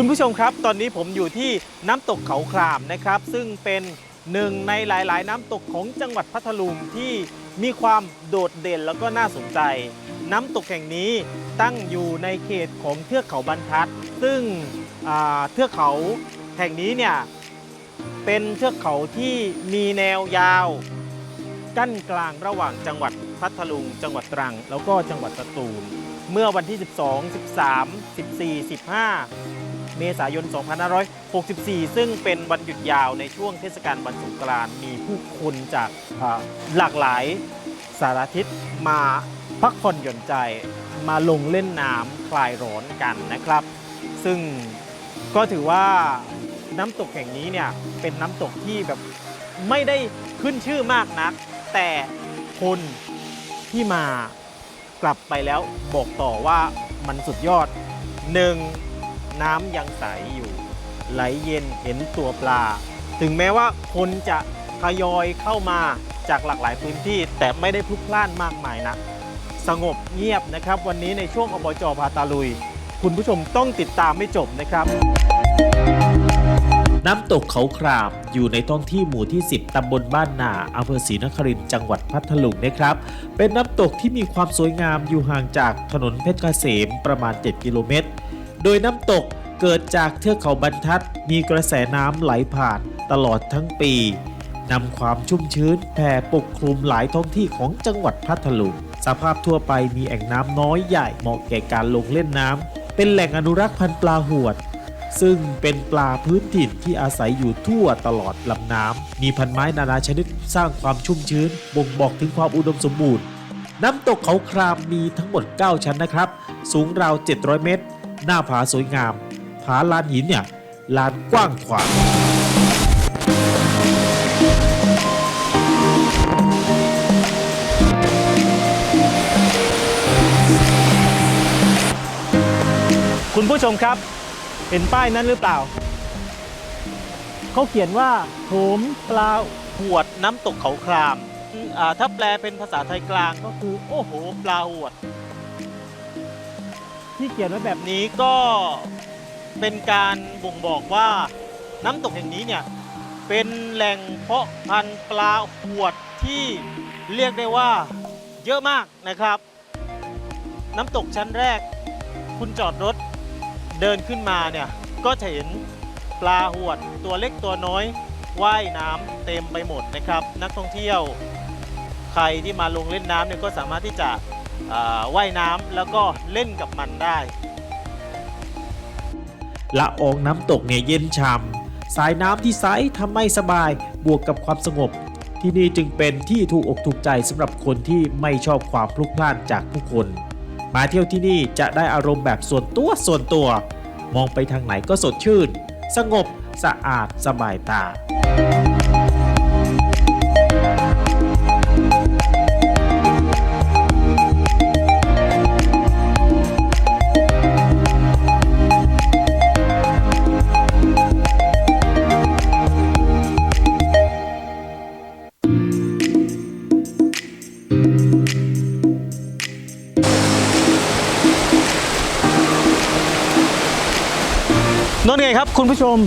คุณผู้ชมครับ ตอนนี้ผมอยู่ที่น้ำตกเขาครามนะครับ ซึ่งเป็นหนึ่งในหลาย ๆ น้ำตกของจังหวัดพัทลุงที่มีความโดดเด่นแล้วก็น่าสนใจ น้ำตกแห่งนี้ตั้งอยู่ในเขตของเทือกเขาบรรทัด ซึ่งเทือกเขาแห่งนี้เนี่ยเป็นเทือกเขาที่มีแนวยาว กั้นกลางระหว่างจังหวัดพัทลุง จังหวัดตรัง แล้วก็จังหวัดสตูล เมื่อวันที่ 12 13 14 15 เมษายน 2564 ซึ่งเป็นวันหยุดยาวในช่วงเทศกาลวันสงกรานต์มีผู้คนจากหลากหลายสารทิศมาพักผ่อนหย่อนใจมาลงเล่นน้ำคลายร้อนกันนะครับ ซึ่งก็ถือว่าน้ำตกแห่งนี้เนี่ยเป็นน้ำตกที่แบบไม่ได้ขึ้นชื่อมากนัก แต่คนที่มากลับไปแล้วบอกต่อว่ามันสุดยอดหนึ่ง น้ำยังใสอยู่ ไหลเย็นเห็นตัวปลา ถึงแม้ว่าคนจะทยอยเข้ามาจากหลากหลายพื้นที่ แต่ไม่ได้พลุกพล่านมากมายนะสงบเงียบนะครับ วันนี้ในช่วงอบจพาตาลุย คุณผู้ชมต้องติดตามไม่จบนะครับ น้ำตกเขาครามอยู่ในท้องที่หมู่ที่ 10 ตำบลบ้านนาอำเภอศรีนครินทร์จังหวัดพัทลุงนะครับ เป็นน้ำตกที่มีความสวยงามอยู่ห่างจากถนนเพชรเกษมประมาณ 7 กิโลเมตร โดยน้ำตกเกิดจากเทือกเขาบรรทัดมีกระแสน้ำไหลผ่านตลอดทั้งปีนำความชุ่มชื้นแผ่ปกคลุมหลายท้องที่ของจังหวัดพัทลุงสภาพทั่วไปมีแอ่งน้ำน้อยใหญ่เหมาะแก่การลงเล่นน้ำเป็นแหล่งอนุรักษ์พันธุ์ปลาหวด ซึ่งเป็นปลาพื้นถิ่นที่อาศัยอยู่ทั่วตลอดลำน้ำมีพันไม้นานาชนิดสร้างความชุ่มชื้น บ่งบอกถึงความอุดมสมบูรณ์ น้ำตกเขาครามมีทั้งหมด 9 ชั้นนะครับ สูงราว 700 เมตร หน้าผาสวยงาม ผาลานหินเนี่ยลานกว้างขวางคุณผู้ชมครับ เห็นป้ายนั้นหรือเปล่า เขาเขียนว่าโถมปลาหวดน้ำตกเขาครามอ่าถ้าแปลเป็นภาษาไทยกลางก็คือ โอ้โห ปลาหวด ที่เขียนไว้แบบนี้ก็เป็นการบ่งบอกว่าน้ำตกแห่งนี้เนี่ย เป็นแหล่งเพาะพันธุ์ปลาหวดที่เรียกได้ว่าเยอะมากนะครับ น้ำตกชั้นแรก คุณจอดรถเดินขึ้นมาเนี่ย ก็จะเห็นปลาหวดตัวเล็กตัวน้อยว่ายน้ำเต็มไปหมดนะครับ นักท่องเที่ยวใครที่มาลงเล่นน้ำเนี่ยก็สามารถที่จะ ว่ายน้ำแล้วก็เล่นกับมันได้ ละอองน้ำตกเนี่ยเย็นฉ่ำสายน้ำที่ใสทำให้สบายบวกกับความสงบ ที่นี่จึงเป็นที่ถูกอกถูกใจสำหรับคนที่ไม่ชอบความพลุกพล่านจากผู้คน มาเที่ยวที่นี่จะได้อารมณ์แบบส่วนตัวส่วนตัว มองไปทางไหนก็สดชื่น สงบสะอาดสบายตา ไงครับคุณผู้ชม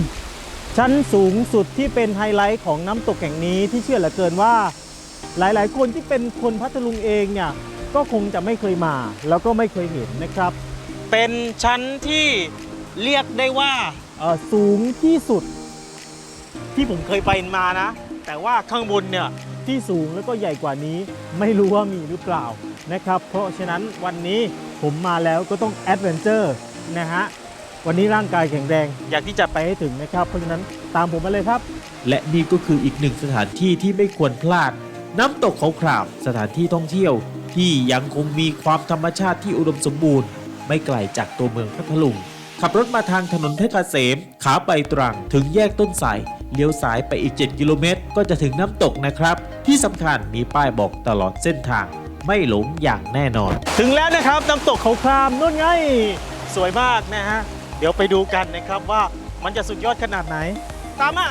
ชั้นสูงสุดที่เป็นไฮไลท์ของน้ำตกแห่งนี้ที่เชื่อเหลือเกินว่า หลายๆ คนที่เป็นคนพัทลุงเองเนี่ยก็คงจะไม่เคยมา แล้วก็ไม่เคยเห็นนะครับ เป็นชั้นที่เรียกได้ว่าเออสูงที่สุด ที่ผมเคยไปมานะ แต่ว่าข้างบนเนี่ยที่สูงแล้วก็ใหญ่กว่านี้ ไม่รู้ว่ามีหรือเปล่านะครับ เพราะฉะนั้นวันนี้ผมมาแล้วก็ต้องแอดเวนเจอร์นะฮะ วันนี้ร่างกายแข็งแรง อยากที่จะไปให้ถึงนะครับ เพราะฉะนั้นตามผมมาเลยครับ และนี่ก็คืออีกหนึ่งสถานที่ที่ไม่ควรพลาด น้ำตกเขาครามสถานที่ท่องเที่ยว ที่ยังคงมีความธรรมชาติที่อุดมสมบูรณ์ ไม่ไกลจากตัวเมืองพัทลุงขับรถมาทางถนนเพชรเกษมขาไปตรังถึงแยกต้นไทรเลี้ยวซ้ายไปอีก 7 กิโลเมตร ก็จะถึงน้ำตกนะครับ ที่สำคัญมีป้ายบอกตลอดเส้นทาง ไม่หลงอย่างแน่นอน ถึงแล้วนะครับน้ำตกเขาครามนู่นไง สวยมากนะฮะ เดี๋ยวไปดูกันนะครับว่ามันจะสุดยอดขนาดไหน ตามมา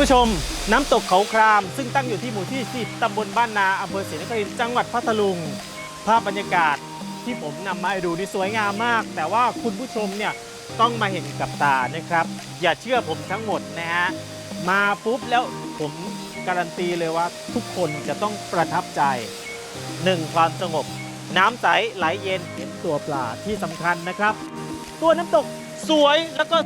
ผู้ชมน้ำตกเขาคราม ซึ่งตั้งอยู่ที่หมู่ที่ 10ตำบลบ้านนาอำเภอศรีนครินทร์จังหวัดพัทลุง ภาพบรรยากาศที่ผมนำมาให้ดูนี่สวยงามมาก แต่ว่าคุณผู้ชมเนี่ยต้องมาเห็นกับตานะครับ อย่าเชื่อผมทั้งหมดนะฮะมาปุ๊บแล้วผมการันตีเลยว่าทุกคนจะต้องประทับใจหนึ่งความสงบ น้ำใสไหลเย็นเห็นตัวปลาที่สำคัญนะครับ ตัวน้ำตกสวยแล้วก็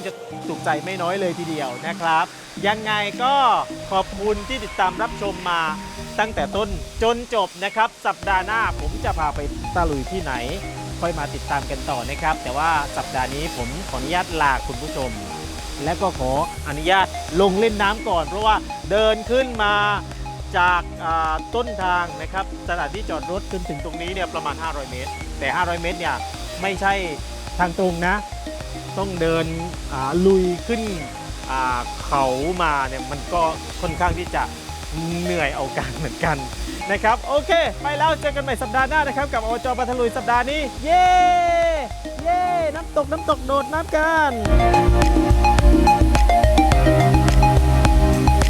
งจะถูกใจไม่น้อยเลยทีเดียวนะครับ ยังไงก็ขอบคุณที่ติดตามรับชมมาตั้งแต่ต้นจนจบนะครับ สัปดาห์หน้าผมจะพาไปตะลุยที่ไหน ค่อยมาติดตามกันต่อนะครับ แต่ว่าสัปดาห์นี้ผมขออนุญาตลาคุณผู้ชม และก็ขออนุญาตลงเล่นน้ำก่อน เพราะว่าเดินขึ้นมาจากต้นทางนะครับสถานที่จอดรถจนถึงตรงนี้เนี่ยประมาณ 500 เมตร แต่ 500 เมตรเนี่ยไม่ใช่ทางตรงนะ ต้องเดินลุยขึ้นเขามาเนี่ยมันก็ค่อนข้างที่จะเหนื่อยเอาการเหมือนกันนะครับ โอเค ไปแล้วเจอกันใหม่สัปดาห์หน้านะครับ กับอจปัทลุยสัปดาห์นี้ เย้ เย้ น้ำตกน้ำตกโดดน้ำกัน